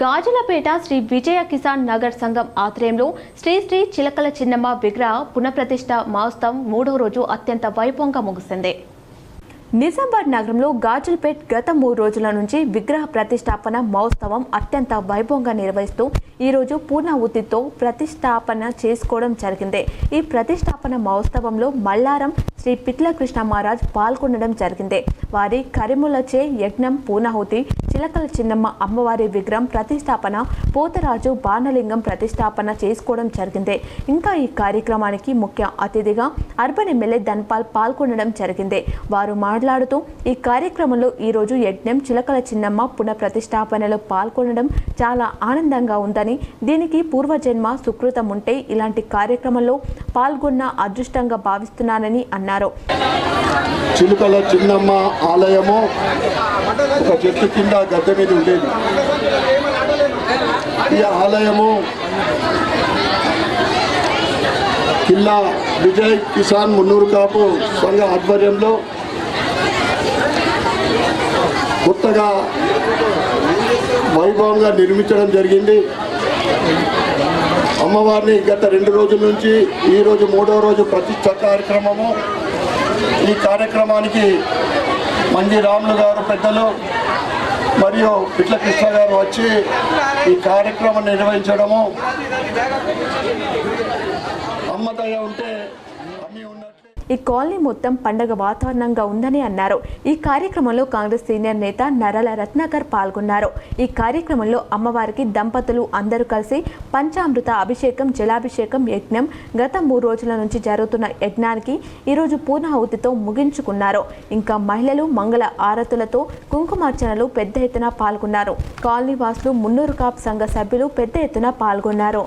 గాజులపేట శ్రీ విజయ కిసాన్ నగర్ సంఘం ఆధ్వర్యంలో శ్రీ శ్రీ చిలకల చిన్నమ్మ విగ్రహ పునఃప్రతిష్ఠ మహోత్సవం మూడో రోజు అత్యంత వైభవంగా ముగిసింది. నిజామాబాద్ నగరంలో గాజుల్పేట్ గత మూడు రోజుల నుంచి విగ్రహ ప్రతిష్టాపన మహోత్సవం అత్యంత వైభవంగా నిర్వహిస్తూ ఈ రోజు పూర్ణాహుతితో ప్రతిష్టాపన చేసుకోవడం జరిగింది. ఈ ప్రతిష్టాపన మహోత్సవంలో మల్లారం శ్రీ పిట్ల కృష్ణ మహారాజ్ పాల్గొనడం జరిగింది. వారి కరిములచే యజ్ఞం పూర్ణాహుతి చిలకల చిన్నమ్మ అమ్మవారి విగ్రహం ప్రతిష్టాపన పోతరాజు బాణలింగం ప్రతిష్టాపన చేసుకోవడం జరిగింది. ఇంకా ఈ కార్యక్రమానికి ముఖ్య అతిథిగా అర్బన్ ఎమ్మెల్యే ధన్పాల్ పాల్గొనడం జరిగింది. వారు మాట్లాడుతూ ఈ కార్యక్రమంలో ఈరోజు యజ్ఞం చిలకల చిన్నమ్మ పునః ప్రతిష్టాపనలో పాల్గొనడం చాలా ఆనందంగా ఉందని దీనికి పూర్వజన్మ సుకృతం ఉంటే ఇలాంటి కార్యక్రమంలో పాల్గొన్న అదృష్టంగా భావిస్తున్నానని అన్నారు. చిలుకల చిన్నమ్మ ఆలయము ఒక చెట్టు కింద గద్దె మీద ఉండేది. ఈ ఆలయము కిల్లా విజయ్ కిసాన్ మున్నూరు కాపు సంఘ ఆధ్వర్యంలో కొత్తగా వైభవంగా నిర్మించడం జరిగింది. అమ్మవారిని గత రెండు రోజుల నుంచి ఈరోజు మూడో రోజు ప్రతిష్ట కార్యక్రమము. ఈ కార్యక్రమానికి మంది రాములు గారు పెద్దలు మరియు పిట్ల కృష్ణ గారు వచ్చి ఈ కార్యక్రమం నిర్వహించడము. అమ్మదయ ఉంటే అమ్మి ఉన్నట్టు ఈ కాలనీ మొత్తం పండగ వాతావరణంగా ఉందని అన్నారు. ఈ కార్యక్రమంలో కాంగ్రెస్ సీనియర్ నేత నరల రత్నాకర్ పాల్గొన్నారు. ఈ కార్యక్రమంలో అమ్మవారికి దంపతులు అందరూ కలిసి పంచామృత అభిషేకం జలాభిషేకం యజ్ఞం గత మూడు రోజుల నుంచి జరుగుతున్న యజ్ఞానికి ఈరోజు పూర్ణాహుతితో ముగించుకున్నారు. ఇంకా మహిళలు మంగళ ఆరతులతో కుంకుమార్చనలు పెద్ద ఎత్తున పాల్గొన్నారు. కాలనీ వాసులు మున్నూరు కాప్ సంఘ సభ్యులు పెద్ద ఎత్తున పాల్గొన్నారు.